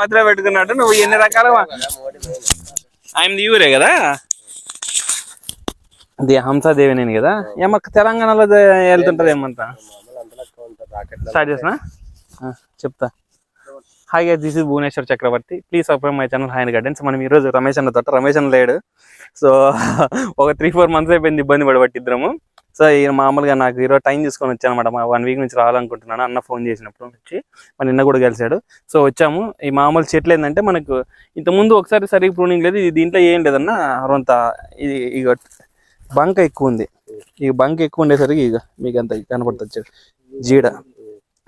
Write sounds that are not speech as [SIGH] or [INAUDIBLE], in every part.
మధ్యలో పెట్టుకున్నట్టు నువ్వు ఎన్ని రకాల ఆయన ఊరే కదా? ఇది హంసాదేవి నేను కదా? ఏమక్క తెలంగాణలో వెళ్తుంటది ఏమంతా స్టార్ట్ చేసిన చెప్తా. Hi guys this is Bhuvaneswar Chakravarthi please subscribe my channel hi guidance మనం ఈరోజు రమేష్ అన్న తోట రమేష్ అన్న లేడు. సో [LAUGHS] ఒక త్రీ ఫోర్ మంత్స్ అయిపోయింది ఇబ్బంది పడబట్టి ఇద్దరము. సో ఈయన మామూలుగా నాకు ఈరోజు టైం తీసుకొని వచ్చాను అనమాట వన్ వీక్ నుంచి రావాలనుకుంటున్నాను. అన్న ఫోన్ చేసినప్పుడు వచ్చి మన నిన్న కూడా కలిశాడు. సో వచ్చాము. ఈ మామూలు చెట్లు ఏంటంటే మనకు ఇంతకుముందు ఒకసారి సరిగ్గా ప్రూనింగ్ లేదు. ఇది దీంట్లో ఏం లేదన్న రొంత ఇది ఇక బంక ఎక్కువ ఉంది. ఈ బంక ఎక్కువ ఉండేసరికి ఇక మీకు అంత కనపడుతుంది జీడ.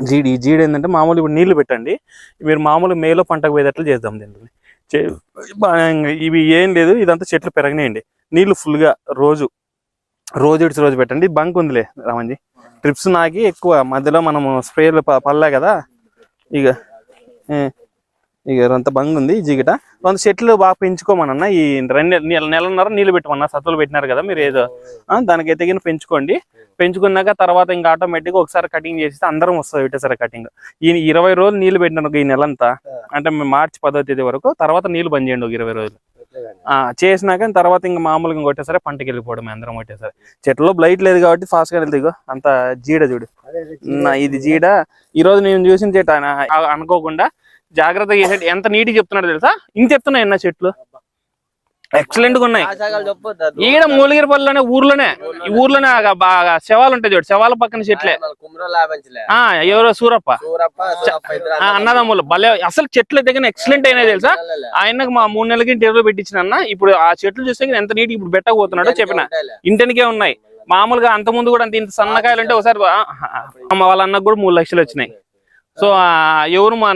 జీడి. ఈ జీడ ఏంటంటే మామూలు ఇప్పుడు నీళ్ళు పెట్టండి. మీరు మామూలు మేలో పంటకు పోయేటట్లు చేద్దాం దీంట్లో చే- ఇవి ఏం లేదు. ఇదంతా చెట్లు పెరగనేయండి. నీళ్ళు ఫుల్గా రోజు రోజు ఇడిచి రోజు పెట్టండి. బంక్ ఉందిలే రామంజీ. ట్రిప్స్ నాకి ఎక్కువ. మధ్యలో మనము స్ప్రేలు పల్లా కదా. ఇక ఇక అంత బంగ్ ఉంది ఈ జిగిట. కొంత చెట్లు బాగా పెంచుకోమనన్న. ఈ రెండు నెల నెలన్నర నీళ్ళు పెట్టమన్నా. సత్తులు పెట్టినారు కదా మీరు ఏదో. దానికి ఎదిగిన పెంచుకోండి. పెంచుకున్నాక తర్వాత ఇంకా ఆటోమేటిక్గా ఒకసారి కటింగ్ చేస్తే అందరం వస్తుంది ఒకటేసారి కటింగ్. ఈ ఇరవై రోజులు నీళ్ళు పెట్టినారు ఈ నెలంతా. అంటే మార్చి పదో తేదీ వరకు. తర్వాత నీళ్ళు బంద్ చేయండి ఒక ఇరవై రోజులు. చేసినాక తర్వాత ఇంకా మామూలుగా ఇంకొట్టేసరి పంటకి వెళ్ళిపోవడం అందరం కొట్టేసరి. చెట్లలో బ్లైట్ లేదు కాబట్టి ఫాస్ట్గా వెళ్తే ఇగో అంత జీడ చూడు. నా ఇది జీడ. ఈ రోజు నేను చూసిన చెట్టు అనుకోకుండా జాగ్రత్తగా ఎంత నీట్గా చెప్తున్నాడు తెలుసా? ఇంక చెప్తున్నాయి అన్న చెట్లు? ఎక్సలెంట్గా ఉన్నాయి. ఈడ మూలగిరిపల్లిలోనే ఊర్లోనే ఈ ఊర్లోనే బాగా శవాలు ఉంటాయి చూడు శవాల పక్కన చెట్లే. ఆ ఎవరో సూరప్ప. అన్నదమ్ములు. భలే అసలు చెట్లు దగ్గర ఎక్సలెంట్ అయినాయి తెలుసా? ఆయనకు మా మూడు నెలలకి ఇంటర్వ్యూ పెట్టించిన అన్న ఇప్పుడు ఆ చెట్లు చూస్తే ఎంత నీట్ ఇప్పుడు పెట్టకపోతున్నాడో చెప్పిన. ఇంటనికే ఉన్నాయి. మామూలుగా అంత ముందు కూడా అంత ఇంత సన్నకాయలు అంటే ఒకసారి వాళ్ళ అన్నకు కూడా మూడు లక్షలు వచ్చినాయి. సో ఎవరు మా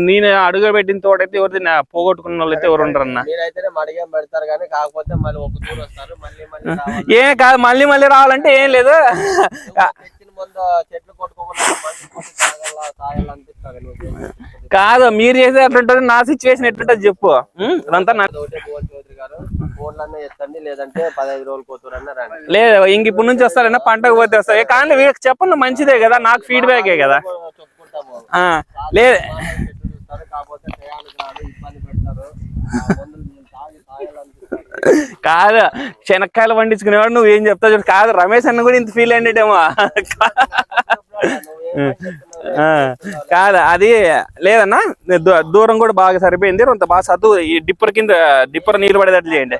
నేను అడుగు పెట్టిన తోటైతే ఎవరిది నా పోగొట్టుకున్న వాళ్ళు అయితే ఎవరు ఉండరు అన్న మీరైతేనే మడిగేం పెడతారు కానీ కాకపోతే మళ్ళీ ఒక దూరం వస్తారు మళ్ళీ మళ్ళీ రావాలి. ఏం కాదు మళ్ళీ మళ్ళీ రావాలంటే ఏం లేదు. కాదు మీరు చేసే అట్లుంటుంది నా సిచ్యువేషన్ ఎట్లుంటుంది చెప్పు. రండి. లేదు ఇంక ఇప్పుడు నుంచి వస్తారన్నా పంటకు పోతే వస్తాయి కానీ వీళ్ళకి చెప్పండి మంచిదే కదా నాకు ఫీడ్బ్యాకే కదా. లేదు ఆ కాదు శనక్కాయలు పండించుకునేవాడు నువ్వు ఏం చెప్తావు చూడు. కాదు రమేష్ అన్న కూడా ఇంత ఫీల్ అయ్యేటేమో ఆ, కాదు అది లేదన్నా దూ- దూరం కూడా బాగా సరిపోయింది. కొంత బాగా సత్తు ఈ డిప్పర్ కింద డిప్పర్ నీరు పడేటట్లు చేయండి.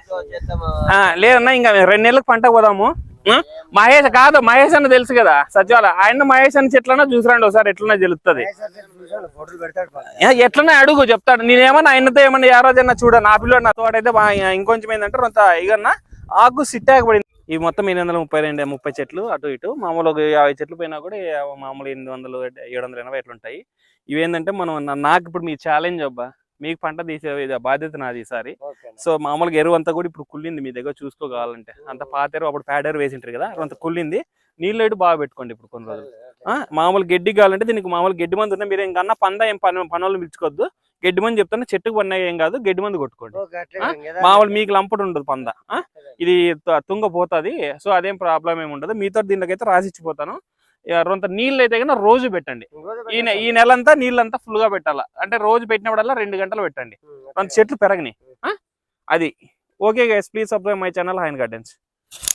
ఆ, లేదన్నా ఇంకా రెండు నెలలకు పంట పోదాము. మహేష్ కాదు మహేష్ అన్న తెలుసు కదా సచివాలయం. ఆయన మహేష్ అన్న చెట్లన్నా చూసిరండి ఒకసారి ఎట్లన్నా తెలుస్తుంది ఎట్లన్నా అడుగు చెప్తాడు. నేనేమన్నా ఆయనతో ఏమన్నా ఏ చూడ నా పిల్లడు నా బాగా ఇంకొంచెం ఏంటంటే కొంత ఇగన్నా ఆకు సిట్టాకబడింది ఈ మొత్తం ఎనిమిది వందల ముప్పై రెండు ముప్పై చెట్లు అటు ఇటు మామూలు ఒక యాభై చెట్లు పోయినా కూడా మామూలు ఎనిమిది వందలు ఏడు వందల ఎనభై ఎట్లుంటాయి. ఇవేంటంటే మనం నాకు ఇప్పుడు మీ ఛాలెంజ్ అబ్బా. మీకు పంట తీసే బాధ్యత నాది ఈసారి. సో మామూలుగా ఎరువు అంతా కూడా ఇప్పుడు కుళ్ళింది మీ దగ్గర చూసుకోవాలంటే. అంత పాత ఎరువు అప్పుడు ప్యాడ్ ఎరువు వేసింటారు కదా అంత కుళ్ళింది. నీళ్ళు అయితే బాగా పెట్టుకోండి ఇప్పుడు కొన్ని రోజులు. ఆ, మామూలు గడ్డి కావాలంటే దీనికి మామూలు గడ్డి మందు ఉన్నాయి మీరు ఇంకన్నా పంద ఏం పని పనులు పిలుచుకోవద్దు. గడ్డి మందు చెప్తాను చెట్టుకు పడినా ఏం కాదు గడ్డి మందు కొట్టుకోండి. మామూలు మీకు లంపట ఉండదు పంద? ఇది తుంగ పోతుంది. సో అదేం ప్రాబ్లం ఏమి ఉండదు. మీతో దీనికైతే రాసిచ్చిపోతాను రొంత నీళ్ళు అయితే కన్నా రోజు పెట్టండి. ఈ ఈ నెలంతా నీళ్ళంతా full గా పెట్టాలా? అంటే రోజు పెట్టినప్పుడల్లా రెండు గంటలు పెట్టండి. కొంత చెట్లు పెరగని? అది. Okay guys please subscribe my channel hi gardens